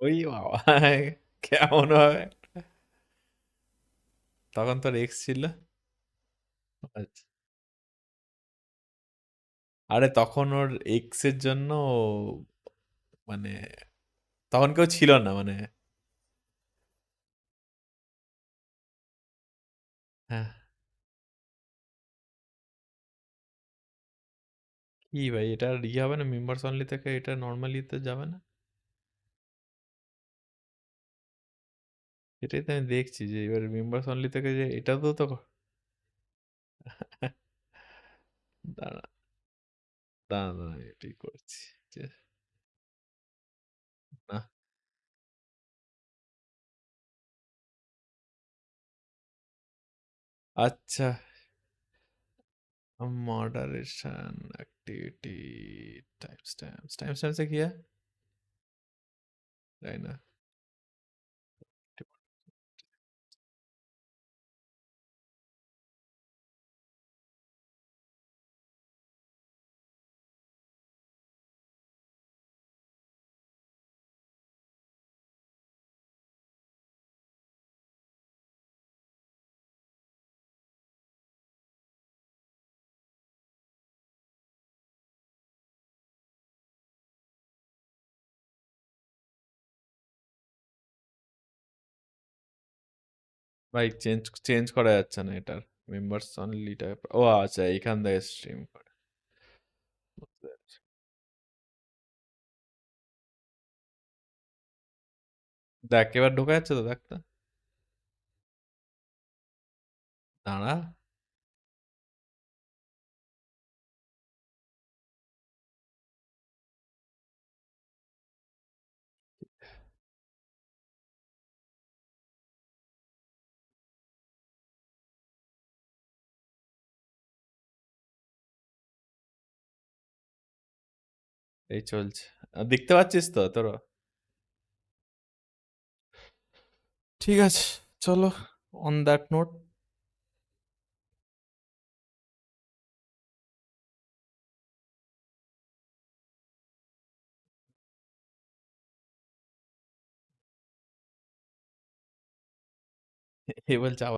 ওই বাবা! কেমন ভাবে? তখন তোর এক্স ছিল? আচ্ছা। আরে তখন ওর এক্সের জন্য মানে তখন কেউ ছিল না মানে হ্যাঁ। কি ভাই এটা ইয়ে হবে না মেম্বারস অনলি থেকে এটা নরমালি তে যাবে না? এটাই তো আমি দেখছি যে এবার মেম্বারস অনলি থেকে যে এটা তো দাঁড়া। দাঁড়া, দাঁড়া এটাই করছি। যে না। আচ্ছা। Moderation activity time stamps time এ কি है? তাই ভাই চেঞ্জ চেঞ্জ করা যাচ্ছে না এটার। মেম্বার্স অনলি টাইপ ও আচ্ছা এখান থেকে স্ট্রিম করে। দেখ, এবার ঢোকা যাচ্ছে তো, দেখ তো। দাঁড়া। এই চলছে। দেখতে পাচ্ছিস তো তোরা ঠিক আছে চলো অন দ্যাট নোট এ বলছে